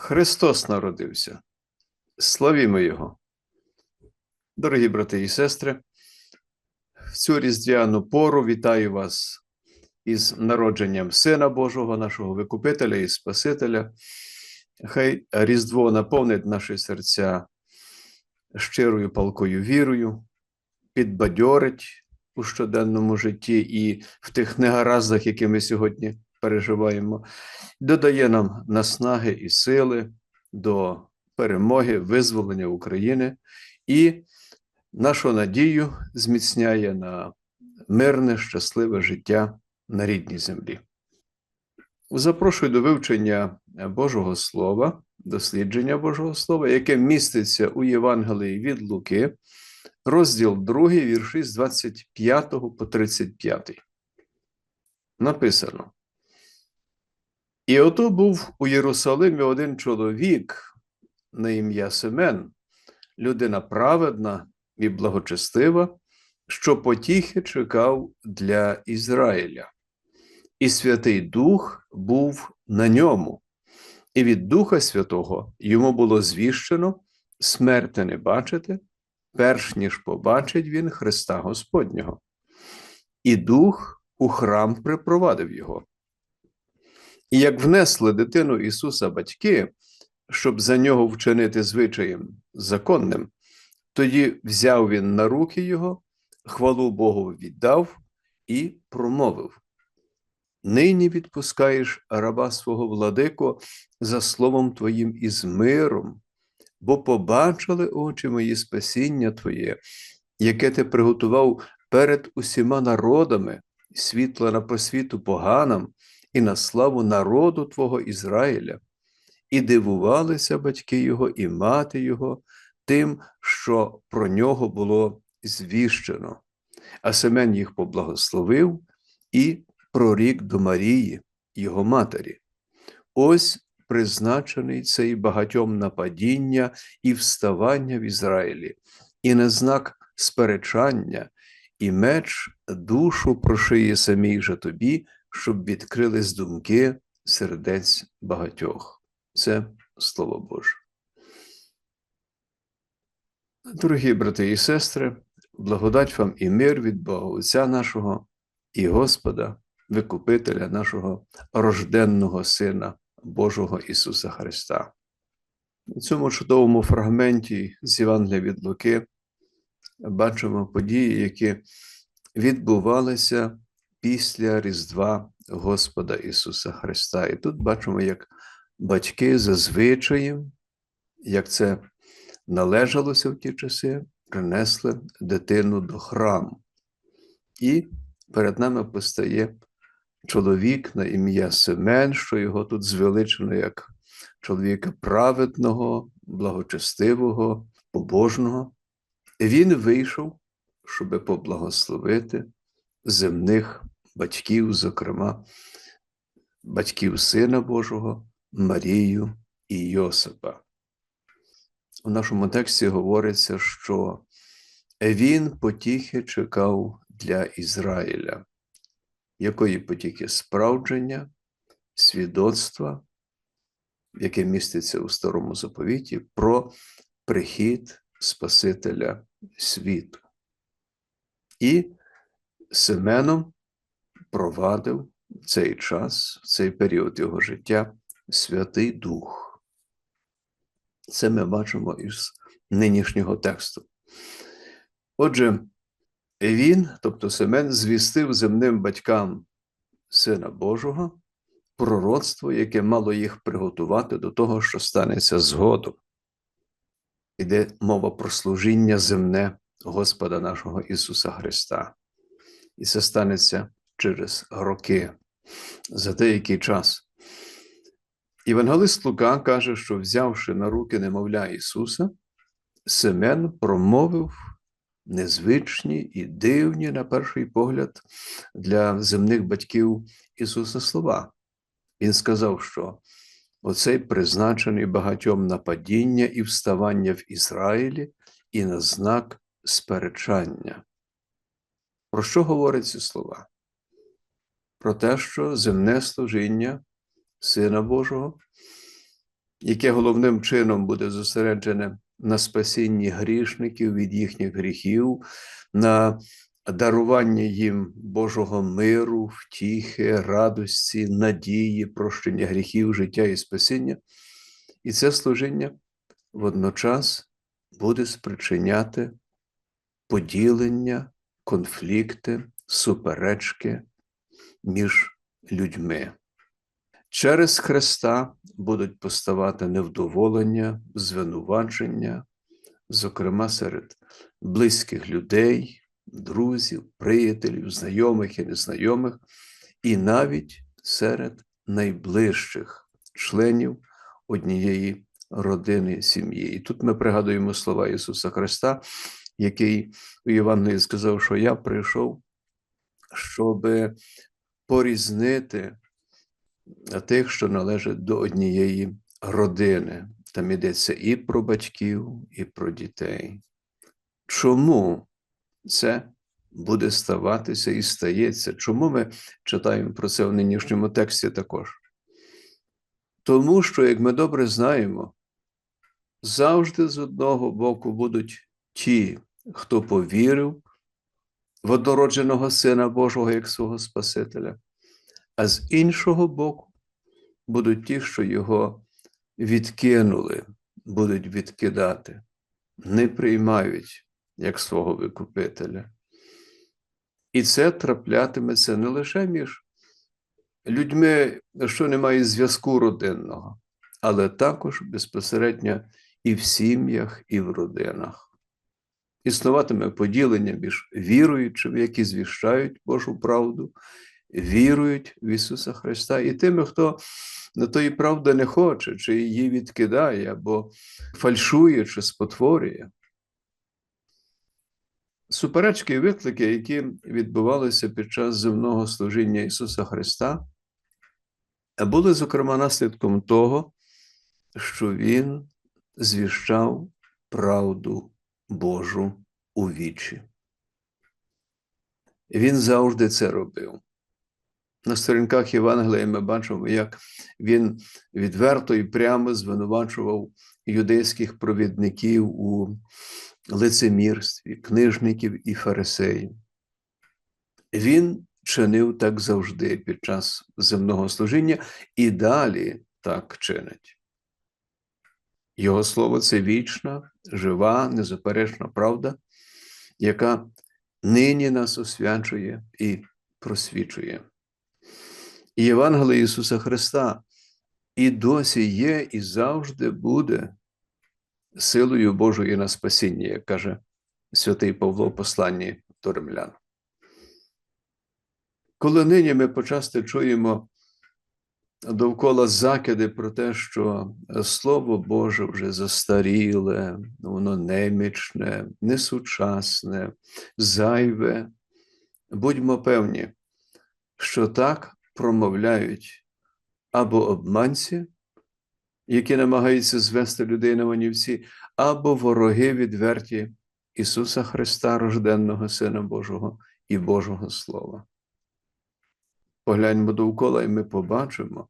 Христос народився. Славімо Його. Дорогі брати і сестри, в цю різдвяну пору вітаю вас із народженням Сина Божого, нашого Викупителя і Спасителя. Хай Різдво наповнить наші серця щирою палкою вірою, підбадьорить у щоденному житті і в тих негараздах, які ми сьогодні переживаємо, додає нам наснаги і сили до перемоги, визволення України і нашу надію зміцняє на мирне, щасливе життя на рідній землі. Запрошую до вивчення Божого Слова, дослідження Божого Слова, яке міститься у Євангелії від Луки, розділ 2, вірші з 25 по 35. Написано. І ото був у Єрусалимі один чоловік на ім'я Семен, людина праведна і благочестива, що потіхи чекав для Ізраїля. І Святий Дух був на ньому, і від Духа Святого йому було звіщено смерти не бачити, перш ніж побачить він Христа Господнього. І Дух у храм припровадив його. І як внесли дитину Ісуса батьки, щоб за нього вчинити звичаєм законним, тоді взяв він на руки його, хвалу Богу віддав і промовив: Нині відпускаєш раба свого владико за словом Твоїм і з миром, бо побачили очі мої спасіння Твоє, яке ти приготував перед усіма народами, світло на просвіту поганам і на славу народу Твого Ізраїля, і дивувалися батьки його і мати його тим, що про нього було звіщено. А Семен їх поблагословив і прорік до Марії, його матері. Ось призначений цей багатьом нападіння і вставання в Ізраїлі, і на знак сперечання, і меч душу прошиє самій же тобі, щоб відкрились думки сердець багатьох. Це Слово Боже. Дорогі брати і сестри, благодать вам і мир від Бога Отця нашого і Господа, Викупителя нашого рожденного Сина Божого Ісуса Христа. У цьому чудовому фрагменті з Євангелія від Луки бачимо події, які відбувалися після Різдва Господа Ісуса Христа. І тут бачимо, як батьки за звичаєм, як це належалося в ті часи, принесли дитину до храму. І перед нами постає чоловік на ім'я Семен, що його тут звеличено як чоловіка праведного, благочестивого, побожного. Він вийшов, щоб поблагословити земних батьків, зокрема, батьків Сина Божого, Марію і Йосипа. У нашому тексті говориться, що він потіхи чекав для Ізраїля. Якої потіхи справдження, свідоцтва, яке міститься у старому заповіті, про прихід Спасителя світу. І Семеном провадив цей час, цей період його життя Святий Дух. Це ми бачимо із нинішнього тексту. Отже, він, тобто Семен, звістив земним батькам Сина Божого пророцтво, яке мало їх приготувати до того, що станеться згодом. Іде мова про служіння земне Господа нашого Ісуса Христа. І це станеться через роки, за деякий час. Євангелист Лука каже, що, взявши на руки немовля Ісуса, Семен промовив незвичні і дивні, на перший погляд, для земних батьків Ісуса слова. Він сказав, що оцей призначений багатьом на падіння і вставання в Ізраїлі і на знак сперечання. Про що говорять ці слова? Про те, що земне служіння Сина Божого яке головним чином буде зосереджене на спасінні грішників від їхніх гріхів, на дарування їм Божого миру, втіхи, радості, надії, прощення гріхів, життя і спасіння. І це служіння водночас буде спричиняти поділення, конфлікти, суперечки між людьми. Через Христа будуть поставати невдоволення, звинувачення, зокрема серед близьких людей, друзів, приятелів, знайомих і незнайомих, і навіть серед найближчих членів однієї родини сім'ї. І тут ми пригадуємо слова Ісуса Христа, який у Євангелії сказав, що я прийшов, щоб порізнити тих, що належать до однієї родини. Там йдеться і про батьків, і про дітей. Чому це буде ставатися і стається? Чому ми читаємо про це в нинішньому тексті також? Тому що, як ми добре знаємо, завжди з одного боку будуть ті, хто повірив в однородженого Сина Божого як свого Спасителя, а з іншого боку будуть ті, що його відкинули, будуть відкидати, не приймають як свого Викупителя. І це траплятиметься не лише між людьми, що немає зв'язку родинного, але також безпосередньо і в сім'ях, і в родинах. Існуватиме поділення між віруючими, які звіщають Божу правду, вірують в Ісуса Христа, і тими, хто на тої правди не хоче, чи її відкидає, або фальшує, чи спотворює. Суперечки і виклики, які відбувалися під час земного служіння Ісуса Христа, були, зокрема, наслідком того, що Він звіщав правду Божу у вічі. Він завжди це робив. На сторінках Євангелія ми бачимо, як він відверто і прямо звинувачував юдейських провідників у лицемірстві, книжників і фарисеїв. Він чинив так завжди під час земного служіння і далі так чинить. Його слово це вічна, жива, незаперечна правда, яка нині нас освячує і просвічує. І Євангеліє Ісуса Христа і досі є, і завжди буде силою Божою на спасіння, як каже святий Павло в посланні до римлян. Коли нині ми почасти чуємо довкола закиди про те, що Слово Боже вже застаріле, воно немічне, несучасне, зайве, будьмо певні, що так промовляють або обманці, які намагаються звести людей на манівці, або вороги відверті Ісуса Христа, рожденного Сина Божого і Божого Слова. Погляньмо довкола, і ми побачимо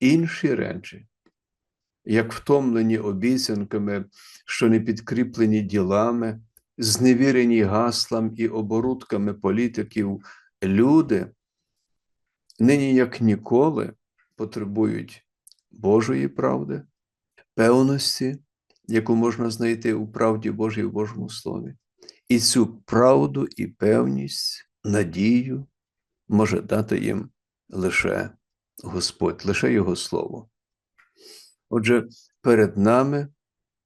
інші речі, як втомлені обіцянками, що не підкріплені ділами, зневірені гаслам і оборудками політиків, люди нині як ніколи потребують Божої правди, певності, яку можна знайти у правді Божій в Божому Слові. І цю правду і певність, надію може дати їм лише Господь, лише Його Слово. Отже, перед нами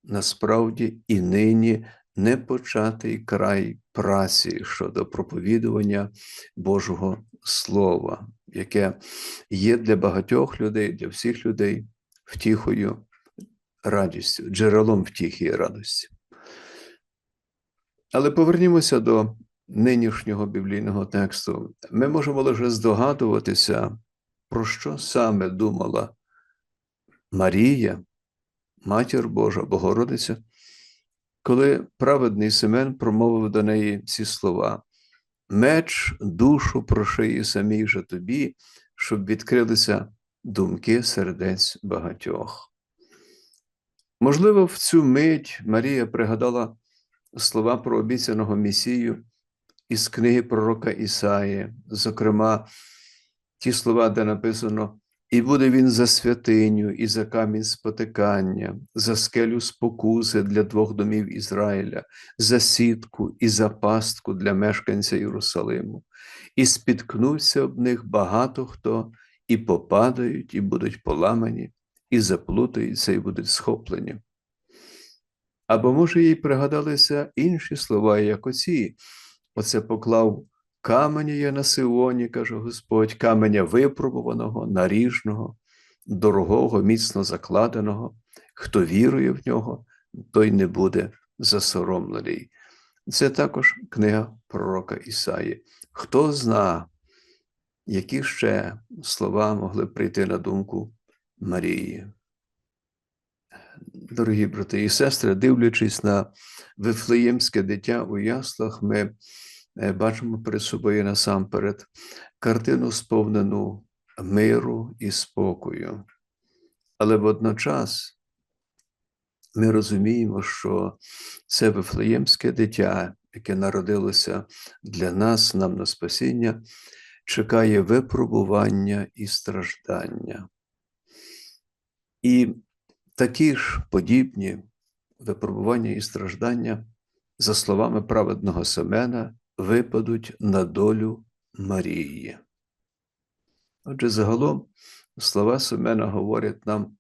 насправді і нині непочатий край праці щодо проповідування Божого Слова, яке є для багатьох людей, для всіх людей втіхою, радістю, джерелом втіхи і радості. Але повернімося до нинішнього біблійного тексту. Ми можемо лише здогадуватися, про що саме думала Марія, Матір Божа, Богородиця, коли праведний Семен промовив до неї ці слова: Меч, душу прошиє самій же тобі, щоб відкрилися думки сердець багатьох. Можливо, в цю мить Марія пригадала слова про обіцяного Месію із книги пророка Ісаї, зокрема, ті слова, де написано: І буде він за святиню, і за камінь спотикання, за скелю спокуси для двох домів Ізраїля, за сітку і за пастку для мешканця Єрусалиму, і спіткнувся об них багато хто, і попадають, і будуть поламані, і заплутаються, і будуть схоплені. Або, може, їй пригадалися інші слова, як оці. Оце поклав каменя я на Сионі, каже Господь, каменя випробуваного, наріжного, дорогого, міцно закладеного. Хто вірує в нього, той не буде засоромлений. Це також книга пророка Ісаї. Хто зна, які ще слова могли прийти на думку Марії? Дорогі брати і сестри, дивлячись на вифлеємське дитя у яслах, ми бачимо перед собою насамперед картину, сповнену миру і спокою. Але водночас ми розуміємо, що це вифлеємське дитя, яке народилося для нас, нам на спасіння, чекає випробування і страждання. І такі ж подібні випробування і страждання, за словами праведного Семена, випадуть на долю Марії. Отже, загалом слова Семена говорять нам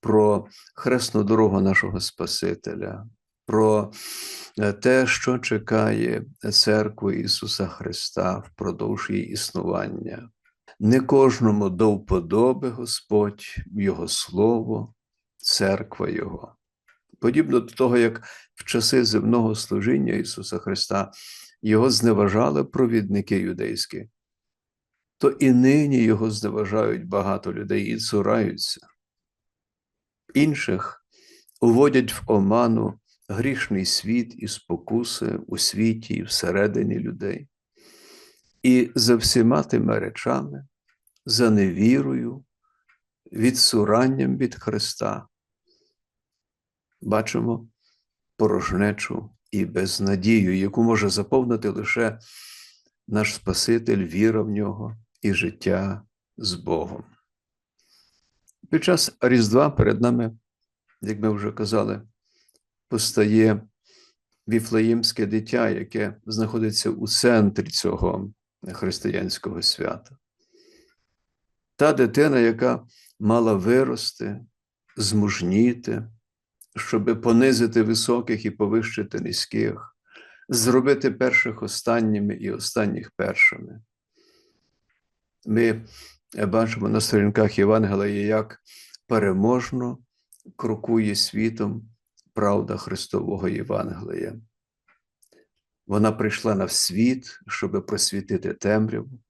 про хресну дорогу нашого Спасителя, про е, те, що чекає церкву Ісуса Христа впродовж її існування. Не кожному до вподоби Господь, Його Слово, церква Його. Подібно до того, як в часи земного служіння Ісуса Христа його зневажали провідники юдейські, то і нині його зневажають багато людей і цураються. Інших уводять в оману грішний світ і спокуси у світі і всередині людей. І за всіма тими речами, за невірою, відсуранням від Христа, бачимо порожнечу і безнадію, яку може заповнити лише наш Спаситель, віра в нього і життя з Богом. Під час Різдва перед нами, як ми вже казали, постає віфлеємське дитя, яке знаходиться у центрі цього християнського свята. Та дитина, яка мала вирости, змужніти, щоб понизити високих і повищити низьких, зробити перших останніми і останніх першими. Ми бачимо на сторінках Євангелія, як переможно крокує світом правда Христового Євангелія. Вона прийшла на світ, щоб просвітити темряву,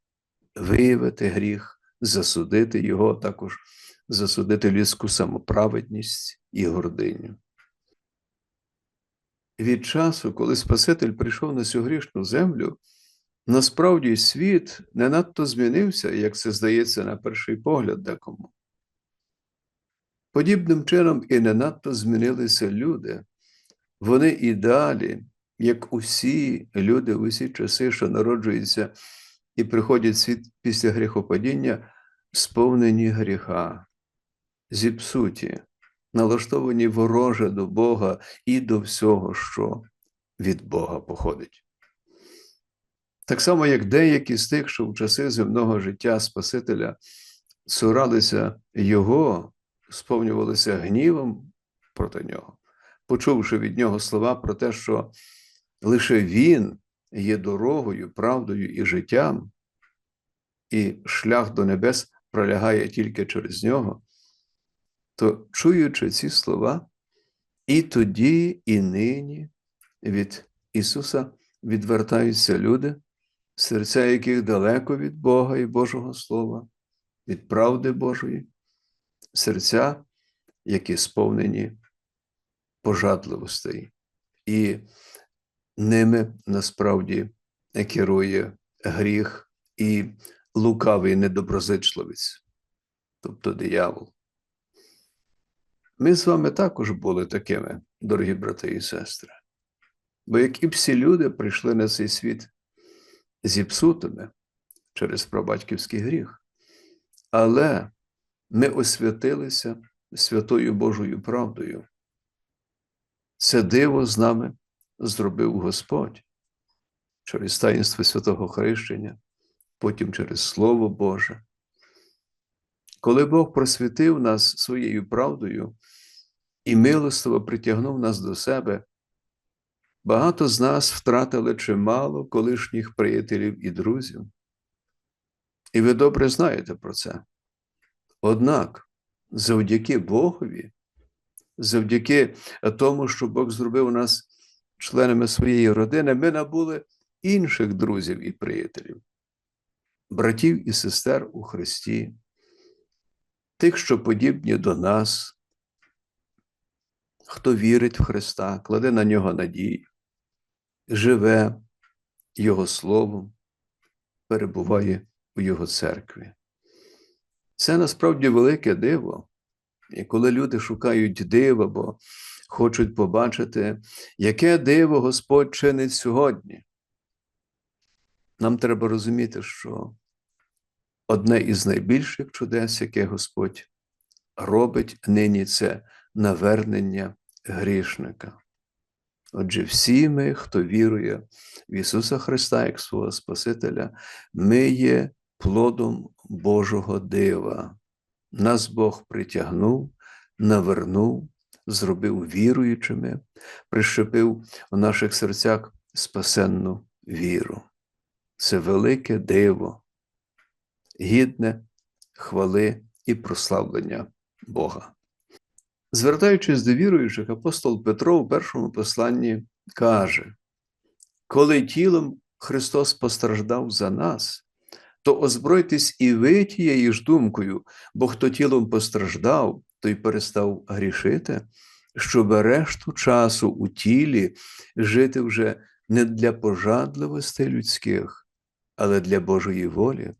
виявити гріх, засудити його, також засудити людську самоправедність і гординю. Від часу, коли Спаситель прийшов на цю грішну землю, насправді світ не надто змінився, як це здається на перший погляд декому. Подібним чином і не надто змінилися люди. Вони і далі, як усі люди в усі часи, що народжуються і приходять світ після гріхопадіння, сповнені гріха, зіпсуті, налаштовані вороже до Бога і до всього, що від Бога походить. Так само, як деякі з тих, що в часи земного життя Спасителя цуралися Його, сповнювалися гнівом проти нього, почувши від нього слова про те, що лише Він є дорогою, правдою і життям, і шлях до небес пролягає тільки через нього, то чуючи ці слова, і тоді, і нині від Ісуса відвертаються люди, серця яких далеко від Бога і Божого Слова, від правди Божої, серця, які сповнені пожадливостей, і ними насправді керує гріх і лукавий недоброзичливець, тобто диявол. Ми з вами також були такими, дорогі брати і сестри. Бо як і всі люди прийшли на цей світ зіпсутими через прабатьківський гріх, але ми освятилися святою Божою правдою. Це диво з нами зробив Господь через таїнство святого Хрещення, потім через Слово Боже. Коли Бог просвітив нас своєю правдою і милостиво притягнув нас до себе, багато з нас втратили чимало колишніх приятелів і друзів. І ви добре знаєте про це. Однак, завдяки Богові, завдяки тому, що Бог зробив нас членами своєї родини, ми набули інших друзів і приятелів, братів і сестер у Христі, тих, що подібні до нас, хто вірить в Христа, кладе на нього надію, живе Його Словом, перебуває у Його церкві. Це насправді велике диво. І коли люди шукають дива, бо хочуть побачити, яке диво Господь чинить сьогодні, нам треба розуміти, що одне із найбільших чудес, яке Господь робить нині, це навернення грішника. Отже, всі ми, хто вірує в Ісуса Христа як свого Спасителя, ми є плодом Божого дива. Нас Бог притягнув, навернув, зробив віруючими, прищепив у наших серцях спасенну віру. Це велике диво, гідне хвали і прославлення Бога. Звертаючись до віруючих, апостол Петро у першому посланні каже: коли тілом Христос постраждав за нас, то озбройтесь і ви тією ж думкою, бо хто тілом постраждав, той перестав грішити, щоб решту часу у тілі жити вже не для пожадливостей людських, але для Божої волі.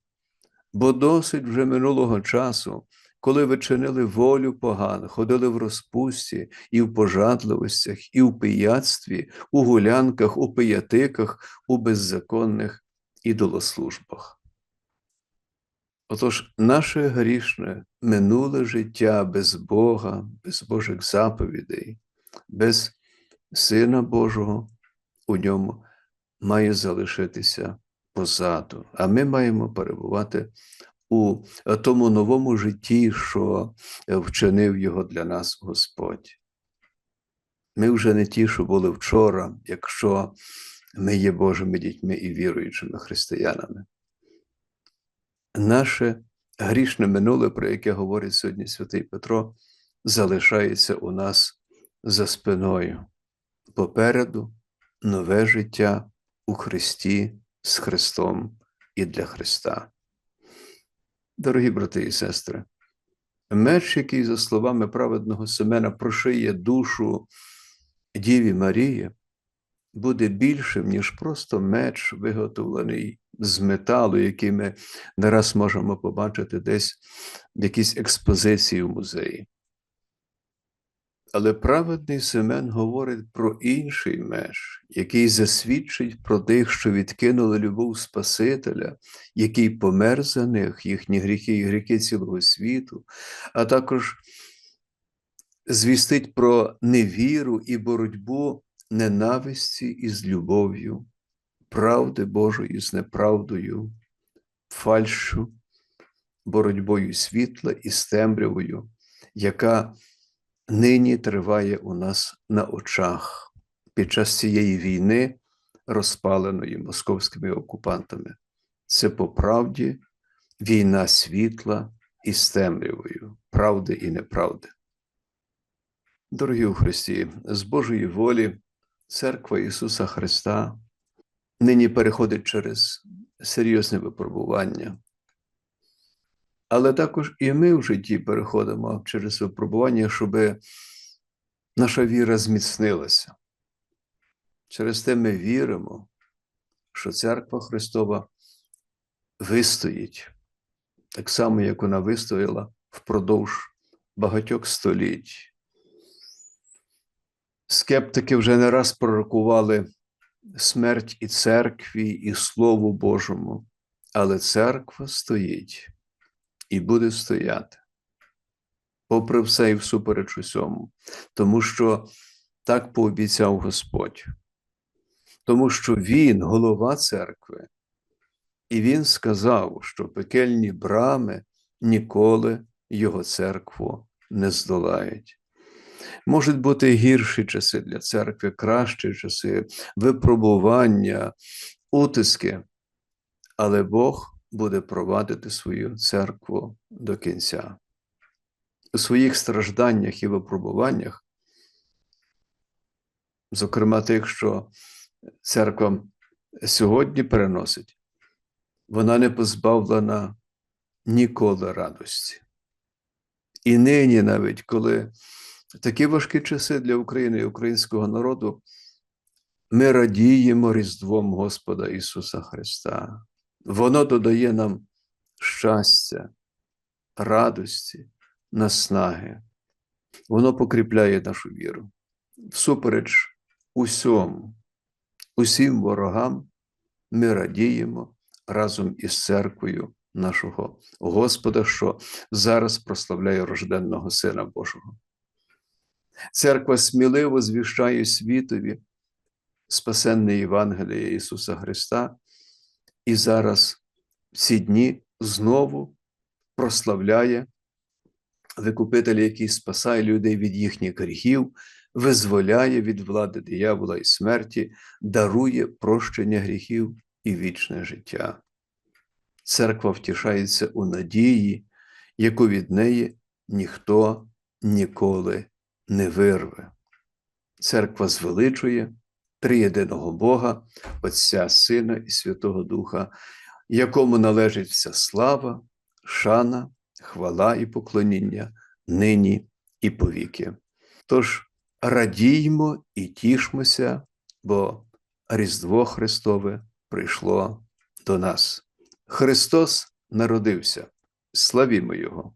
Бо досить вже минулого часу, коли ви чинили волю погано, ходили в розпусті і в пожадливостях, і в пияцтві, у гулянках, у пиятиках, у беззаконних ідолослужбах. Отож, наше грішне минуле життя без Бога, без Божих заповідей, без Сина Божого у ньому має залишитися позаду, а ми маємо перебувати у тому новому житті, що вчинив його для нас Господь. Ми вже не ті, що були вчора, якщо ми є Божими дітьми і віруючими християнами. Наше грішне минуле, про яке говорить сьогодні святий Петро, залишається у нас за спиною. Попереду нове життя у Христі з Христом і для Христа. Дорогі брати і сестри, меч, який, за словами праведного Семена, прошиє душу Діві Марії, буде більшим, ніж просто меч, виготовлений з металу, який ми не раз можемо побачити десь в якійсь експозиції в музеї. Але праведний Семен говорить про інший меж, який засвідчить про тих, що відкинули любов Спасителя, який помер за них, їхні гріхи і гріхи цілого світу, а також звістить про невіру і боротьбу ненависті із любов'ю, правди Божої з неправдою, фальшу, боротьбою світла і темрявою, яка нині триває у нас на очах під час цієї війни, розпаленої московськими окупантами. Це по правді війна світла із темрявою, правди і неправди. Дорогі у Христі, з Божої волі, Церква Ісуса Христа нині переходить через серйозне випробування. Але також і ми в житті переходимо через випробування, щоб наша віра зміцнилася. Через те ми віримо, що Церква Христова вистоїть, так само, як вона вистояла впродовж багатьох століть, Скептики вже не раз пророкували смерть і церкві, і Слову Божому, але церква стоїть і буде стояти, попри все і всупереч усьому, тому що так пообіцяв Господь, тому що Він голова церкви, і Він сказав, що пекельні брами ніколи його церкву не здолають. Можуть бути гірші часи для церкви, кращі часи, випробування, утиски, але Бог буде провадити свою церкву до кінця. У своїх стражданнях і випробуваннях, зокрема тих, що церква сьогодні переносить, вона не позбавлена ніколи радості. І нині, навіть коли такі важкі часи для України і українського народу, ми радіємо Різдвом Господа Ісуса Христа. Воно додає нам щастя, радості, наснаги. Воно покріпляє нашу віру. Всупереч усьому, усім ворогам ми радіємо разом із церквою нашого Господа, що зараз прославляє рожденного Сина Божого. Церква сміливо звіщає світові спасенне Євангеліє Ісуса Христа, і зараз ці дні знову прославляє викупителя, який спасає людей від їхніх гріхів, визволяє від влади диявола і смерті, дарує прощення гріхів і вічне життя. Церква втішається у надії, яку від неї ніхто ніколи не вирве. Церква звеличує триєдиного Бога, Отця, Сина і Святого Духа, якому належить вся слава, шана, хвала і поклоніння нині і повіки. Тож радіймо і тішмося, бо Різдво Христове прийшло до нас. Христос народився, славімо Його!